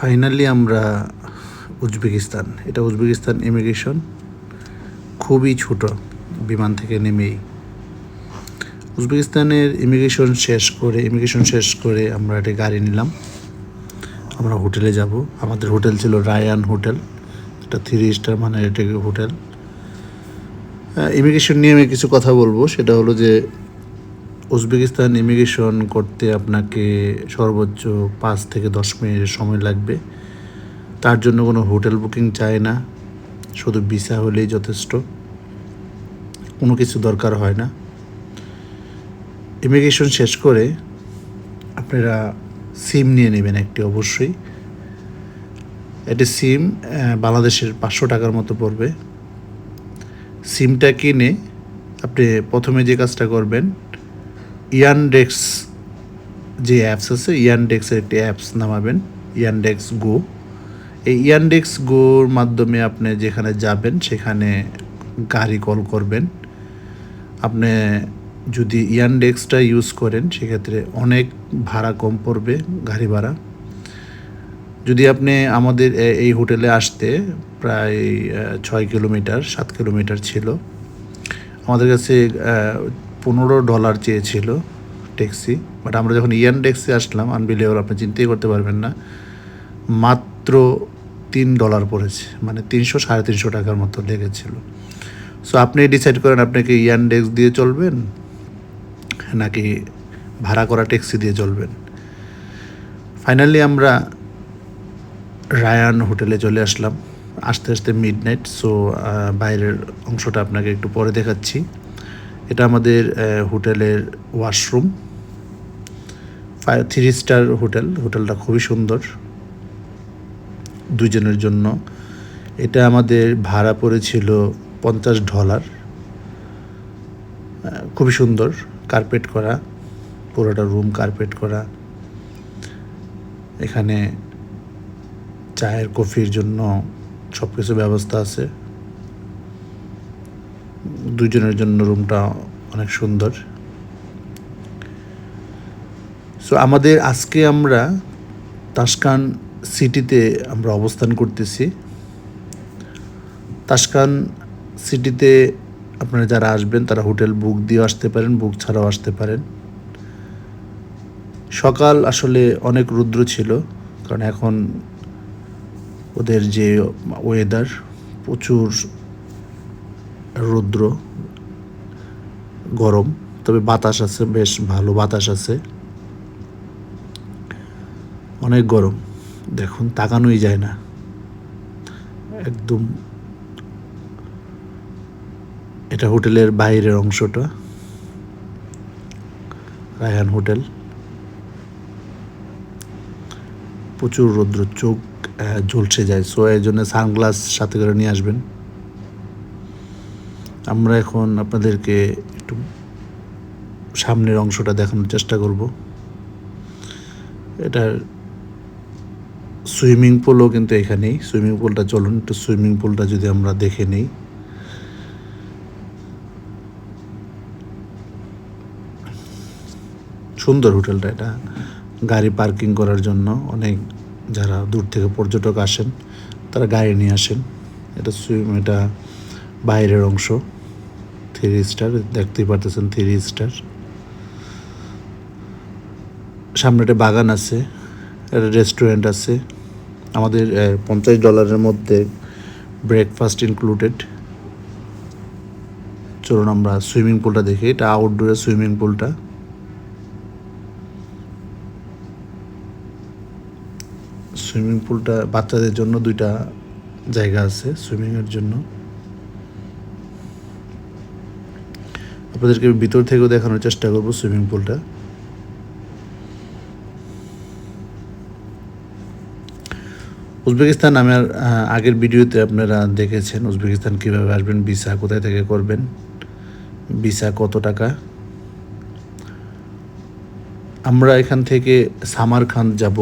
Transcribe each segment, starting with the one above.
Finally আমরা Uzbekistan. এটা Uzbekistan immigration. খুবই ছোট বিমান থেকে নেমেই। উজবেকিস্তানের ইমিগ্রেশন শেষ করে, ইমিগ্রেশন শেষ করে আমরা একটা গাড়ি নিলাম। আমরা হোটেলে যাব। আমাদের হোটেল ছিল রায়ান হোটেল। এটা থ্রি স্টার মানে এটা হোটেল। ইমিগ্রেশন নিয়ে আমি কিছু কথা বলব। সেটা হলো যে উজবেকিস্তান ইমিগ্রেশন করতে আপনাকে সর্বোচ্চ পাঁচ থেকে দশ মিনিট সময় লাগবে। তার জন্য কোনো হোটেল বুকিং চায় না। শুধু ভিসা হলেই যথেষ্ট। কোনো কিছু দরকার হয় না। ইমিগ্রেশন শেষ করে আপনারা সিম নিয়ে নেবেন একটি অবশ্যই। এটি সিম বাংলাদেশের পাঁচশো টাকার মতো পড়বে। সিমটা কিনে আপনি প্রথমে যে কাজটা করবেন ইয়ানডেক্স যে অ্যাপস আছে ইয়ানডেক্সের একটি অ্যাপস নামাবেন ইয়ানডেক্স গো এই ইয়ানডেক্স গোর মাধ্যমে আপনি যেখানে যাবেন, সেখানে গাড়ি কল করবেন। আপনি যদি ইয়ানডেক্সটা ইউজ করেন, সেক্ষেত্রে অনেক ভাড়া কম পড়বে গাড়ি ভাড়া। যদি আপনি আমাদের এই হোটেলে আসতে প্রায় ছয় কিলোমিটার, সাত কিলোমিটার ছিল, আমাদের কাছে পনেরো ডলার চেয়েছিল ট্যাক্সি বাট আমরা যখন ইয়ান ট্যাক্সি আসলাম আনবিলেবল আপনি চিন্তাই করতে পারবেন না। মাত্র তিন ডলার পড়েছে মানে তিনশো, সাড়ে তিনশো টাকার মতো লেগেছিল। সো আপনি ডিসাইড করেন আপনাকে ইয়ান ডেক্স দিয়ে চলবেন, নাকি ভাড়া করা ট্যাক্সি দিয়ে চলবেন। ফাইনালি আমরা রায়ান হোটেলে চলে আসলাম, আস্তে আস্তে মিড নাইট সো বাইরের অংশটা আপনাকে একটু পরে দেখাচ্ছি। এটা আমাদের হোটেলের ওয়াশরুম। থ্রি স্টার হোটেল, হোটেলটা খুবই সুন্দর। দুজনের জন্য। এটা আমাদের ভাড়া পড়েছিল পঞ্চাশ ডলার। খুবই সুন্দর কার্পেট করা, পুরোটা রুম কার্পেট করা। এখানে চায়ের কফির জন্য সব কিছু ব্যবস্থা আছে। দুজনের জন্য রুমটা অনেক সুন্দর। সো আমাদের আজকে আমরা তাসকান সিটিতে আমরা অবস্থান করতেছি। তাসকান সিটিতে আপনারা যারা আসবেন, তারা হোটেল বুক দিয়ে আসতে পারেন, বুক ছাড়াও আসতে পারেন। সকাল আসলে অনেক রুদ্র ছিল, কারণ এখন ওদের যে ওয়েদার প্রচুর রৌদ্র, গরম, তবে বাতাস আছে, বেশ ভালো বাতাস আছে। অনেক গরম, দেখুন, তাকানোই যায় না। একদম এটা হোটেলের বাইরের অংশটা, রায়হান হোটেল। প্রচুর রৌদ্র, চোখ ঝলসে যায়। সো, এই জন্য সানগ্লাস সাথে করে নিয়ে আসবেন। আমরা এখন আপনাদেরকে একটু সামনের অংশটা দেখানোর চেষ্টা করব। এটার সুইমিং পুলও কিন্তু এখানেই। সুইমিং পুলটা চলুন, একটু সুইমিং পুলটা যদি আমরা দেখে নিই। সুন্দর হোটেলটা এটা। গাড়ি পার্কিং করার জন্য অনেক যারা দূর থেকে পর্যটক আসেন, তারা গাড়ি নিয়ে আসেন। এটা সুইম, এটা বাইরের অংশ। থ্রি স্টার দেখতেই পারতেছেন থ্রি স্টার সামনে একটা বাগান আছে, একটা রেস্টুরেন্ট আছে। আমাদের পঞ্চাশ ডলারের মধ্যে ব্রেকফাস্ট ইনক্লুডেড চলুন আমরা সুইমিং পুলটা দেখি, এটা আউটডোরের সুইমিং পুলটা সুইমিং পুলটা বাচ্চাদের জন্য দুইটা জায়গা আছে সুইমিংয়ের জন্য। আপনাদেরকে ভিতর থেকেও দেখানোর চেষ্টা করব সুইমিং পুলটা। উজবেকিস্তান আমার আগের ভিডিওতে আপনারা দেখেছেন উজবেকিস্তান কীভাবে আসবেন, ভিসা কোথায় থেকে করবেন, ভিসা কত টাকা। আমরা এখান থেকে সামারখান্দ যাব।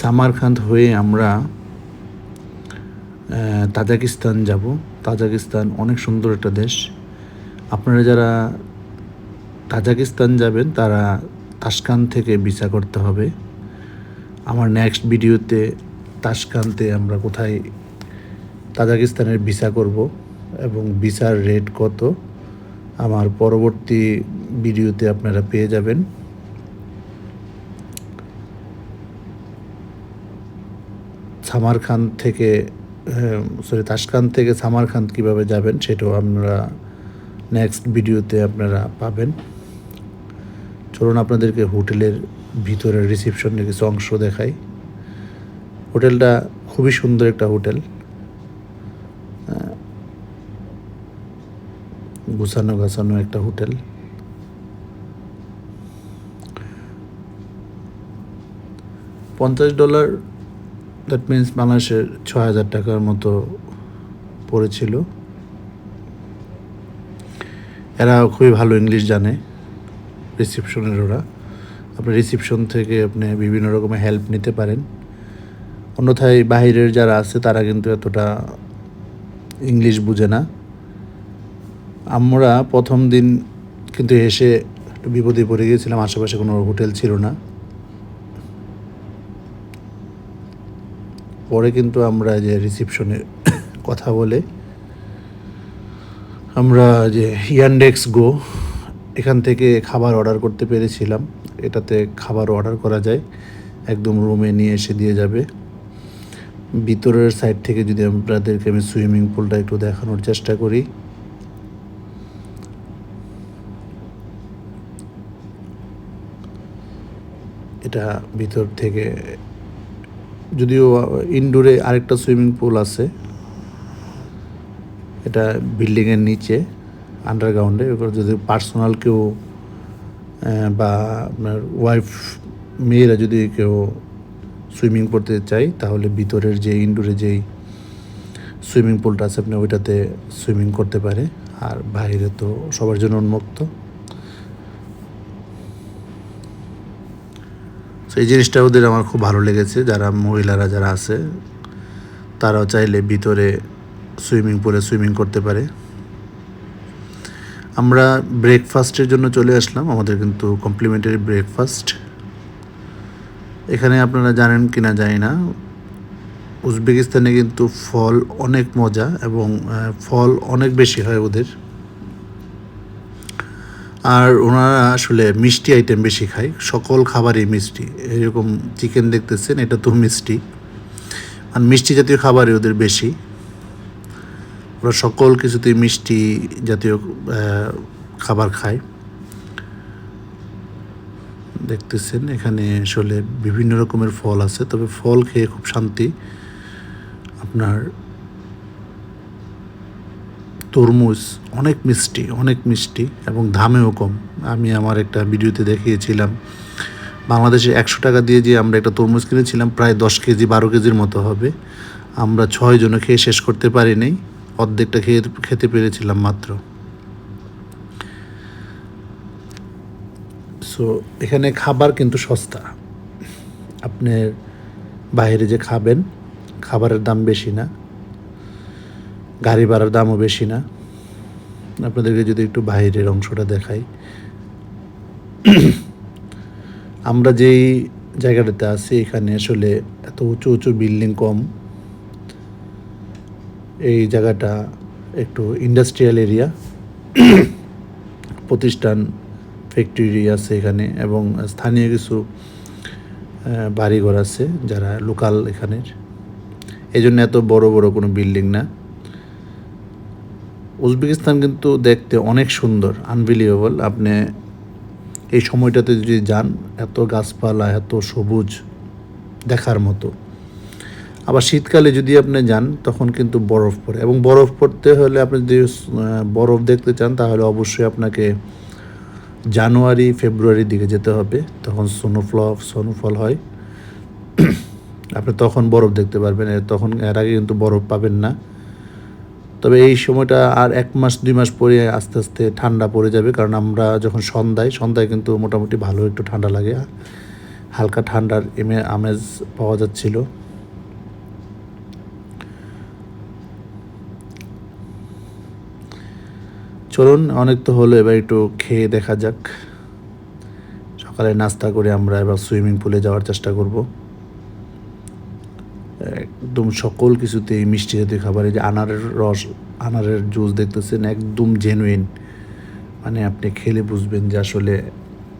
সামারখান্দ হয়ে আমরা তাজাকিস্তান যাব। তাজাকিস্তান অনেক সুন্দর একটা দেশ। আপনারা যারা তাজাকিস্তান যাবেন, তারা তাসকান থেকে ভিসা করতে হবে। আমার নেক্সট ভিডিওতে তাসকান্তে আমরা কোথায় তাজাকিস্তানের ভিসা করব এবং ভিসার রেট কত, আমার পরবর্তী ভিডিওতে আপনারা পেয়ে যাবেন। সামারখান থেকে সরি তাসকান থেকে সামারখান কীভাবে যাবেন, সেটাও আপনারা নেক্সট ভিডিওতে আপনারা পাবেন। চলুন আপনাদেরকে হোটেলের ভিতরের রিসেপশনের কিছু অংশ দেখাই। হোটেলটা খুবই সুন্দর একটা হোটেল। গুছানো গাছানো একটা হোটেল। পঞ্চাশ ডলার দ্যাট মিন্স বাংলাদেশের ছ হাজার টাকার মতো পড়েছিল। এরা খুবই ভালো ইংলিশ জানে রিসিপশনের ওরা। আপনি রিসিপশন থেকে আপনি বিভিন্ন রকমের হেল্প নিতে পারেন। অন্যথায় বাইরের যারা আছে, তারা কিন্তু এতটা ইংলিশ বুঝে না। আমরা প্রথম দিন কিন্তু এসে একটু বিপদে পড়ে গিয়েছিলাম, আশেপাশে কোনো হোটেল ছিল না। পরে কিন্তু আমরা যে রিসিপশনে কথা বলে আমরা যে ইয়ান্ডেক্স গো এখান থেকে খাবার অর্ডার করতে পেরেছিলাম। এটাতে খাবার অর্ডার করা যায়। একদম রুমে নিয়ে এসে দিয়ে যাবে। ভিতরের সাইড থেকে যদি আপনাদেরকে আমি সুইমিং পুলটা একটু দেখানোর চেষ্টা করি। এটা ভিতর থেকে, যদিও ইনডোরে আরেকটা সুইমিং পুল আছে। এটা বিল্ডিংয়ের নিচে আন্ডারগ্রাউন্ডে এবার যদি পার্সোনাল কেউ বা আপনার ওয়াইফ মেয়েরা যদি কেউ সুইমিং করতে চাই তাহলে ভিতরের যে ইনডোরে যেই সুইমিং পুলটা আছে, আপনি ওইটাতে সুইমিং করতে পারে। আর বাইরে তো সবার জন্য উন্মুক্ত। তো এই জিনিসটা ওদের আমার খুব ভালো লেগেছে। যারা মহিলারা যারা আছে, তারাও চাইলে ভিতরে সুইমিং পুলে সুইমিং করতে পারে। আমরা ব্রেকফাস্টের জন্য চলে আসলাম, আমাদের কিন্তু কমপ্লিমেন্টারি ব্রেকফাস্ট। এখানে আপনারা জানেন কি না জানি না, উজবেকিস্তানে কিন্তু ফল অনেক মজা এবং ফল অনেক বেশি হয় ওদের। আর ওনারা আসলে মিষ্টি আইটেম বেশি খায়, সকল খাবারই মিষ্টি। এরকম চিকেন দেখতেছেন, এটা তো মিষ্টি। আর মিষ্টি জাতীয় খাবারই ওদের বেশি। ওরা সকল কিছুতেই মিষ্টি জাতীয় খাবার খায় দেখতেছেন, এখানে আসলে বিভিন্ন রকমের ফল আছে, তবে ফল খেয়ে খুব শান্তি। আপনার তরমুজ অনেক মিষ্টি অনেক মিষ্টি এবং দামেও কম। আমি আমার একটা ভিডিওতে দেখিয়েছিলাম, বাংলাদেশে একশো টাকা দিয়ে যে আমরা একটা তরমুজ কিনেছিলাম, প্রায় দশ কেজি, বারো কেজির মতো হবে। আমরা ছয় জনে খেয়ে শেষ করতে পারিনি অর্ধেকটা খেয়ে খেতে পেরেছিলাম মাত্র। সো এখানে খাবার কিন্তু সস্তা। আপনার বাইরে যে খাবেন, খাবারের দাম বেশি না। গাড়ি ভাড়ার দামও বেশি না। আপনাদেরকে যদি একটু বাইরের অংশটা দেখাই। আমরা যেই জায়গাটাতে আছি, এখানে আসলে এত উঁচু উঁচু বিল্ডিং কম। এই জায়গাটা একটু ইন্ডাস্ট্রিয়াল এরিয়া প্রতিষ্ঠান ফ্যাক্টরি আছে এখানে এবং স্থানীয় কিছু বাড়িঘর আছে যারা লোকাল এখানের। এই জন্য এত বড় বড় কোনো বিল্ডিং না। উজবেকিস্তান কিন্তু দেখতে অনেক সুন্দর আনবিলিয়েবল আপনি এই সময়টাতে যদি যান, এত গাছপালা, এত সবুজ দেখার মতো। আবার শীতকালে যদি আপনি যান, তখন কিন্তু বরফ পড়ে। এবং বরফ পড়তে হলে আপনি যদি বরফ দেখতে চান, তাহলে অবশ্যই আপনাকে জানুয়ারি, ফেব্রুয়ারির দিকে যেতে হবে। তখন স্নোফল স্নোফল হয়। আপনি তখন বরফ দেখতে পারবেন। তখন এর আগে কিন্তু বরফ পাবেন না। তবে এই সময়টা আর এক মাস, দুই মাস পরে আস্তে আস্তে ঠান্ডা পড়ে যাবে। কারণ আমরা যখন সন্ধ্যায় সন্ধ্যায় কিন্তু মোটামুটি ভালো একটু ঠান্ডা লাগে। হালকা ঠান্ডার এমে, আমেজ পাওয়া যাচ্ছিল। চলুন, অনেক তো হলো, এবার একটু খেয়ে দেখা যাক। সকালে নাস্তা করে আমরা এবার সুইমিং পুলে যাওয়ার চেষ্টা করব। একদম সকল কিছুতেই মিষ্টি জাতীয় খাবার যে আনারের রস, আনারের জুস দেখতেছেন, একদম জেনুইন মানে আপনি খেলে বুঝবেন যে আসলে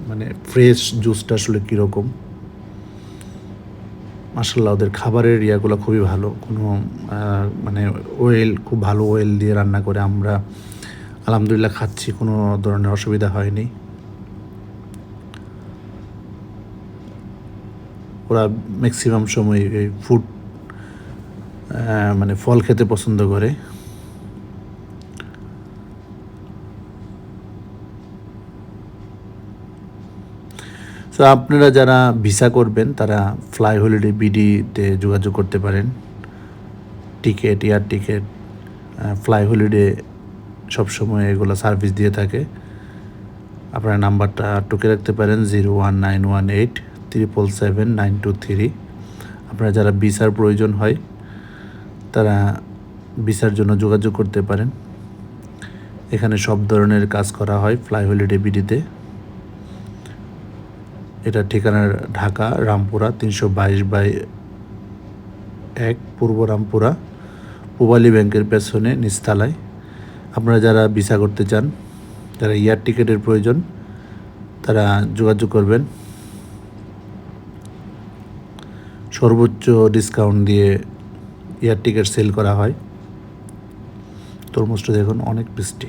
মানে ফ্রেশ জুসটা আসলে কীরকম। মাসাল্লাহ ওদের খাবারের ইয়াগুলো খুবই ভালো। কোনো মানে ওয়েল খুব ভালো ওয়েল দিয়ে রান্না করে আমরা আলহামদুলিল্লাহ খাচ্ছি, কোনো ধরনের অসুবিধা হয়নি। ওরা ম্যাক্সিমাম সময় এই ফুড মানে ফল খেতে পছন্দ করে। তো আপনারা যারা ভিসা করবেন, তারা ফ্লাই হলিডে বিডিতে যোগাযোগ করতে পারেন। Ticket air ticket fly holiday সবসময় এগুলো সার্ভিস দিয়ে থাকে। আপনার নাম্বারটা টুকে রাখতে পারেন zero one nine one eight triple seven nine two three আপনারা যারা ভিসার প্রয়োজন হয়, তারা ভিসার জন্য যোগাযোগ করতে পারেন। এখানে সব ধরনের কাজ করা হয় ফ্লাই হলিডে বিডিতে এটা ঠিকানা ঢাকা, রামপুরা, তিনশো বাইশ বাই এক, পূর্ব রামপুরা। পূবালী ব্যাংকের পেছনে নিস্তালায় আপনারা যারা ভিসা করতে চান, যারা এয়ার টিকিটের প্রয়োজন, তারা যোগাযোগ করবেন। সর্বোচ্চ ডিসকাউন্ট দিয়ে এয়ার টিকিট সেল করা হয়। তরমুজটা দেখুন, অনেক বৃষ্টি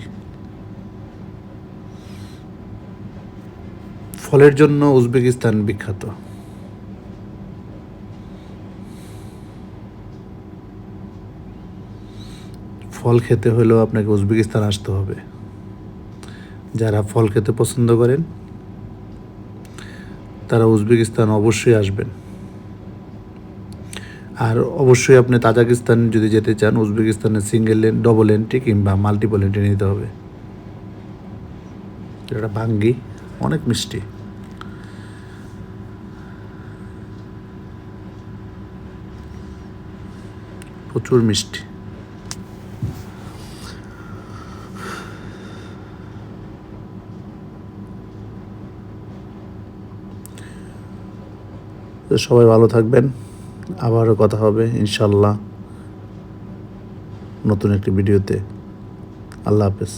ফলের জন্য উজবেকিস্তান বিখ্যাত। ফল খেতে হলেও আপনাকে উজবেকিস্তান আসতে হবে। যারা ফল খেতে পছন্দ করেন, তারা উজবেকিস্তান অবশ্যই আসবেন। আর অবশ্যই আপনি তাজাকিস্তান যদি যেতে চান, উজবেকিস্তানে সিঙ্গেল লেন ডবল এন্ট্রি কিংবা মাল্টিপল এন্ট্রি নিতে হবে। এটা ভাঙ্গি, অনেক মিষ্টি। প্রচুর মিষ্টি। তো সবাই ভালো থাকবেন। আবারও কথা হবে ইনশাল্লাহ নতুন একটি ভিডিওতে। আল্লাহ হাফেজ।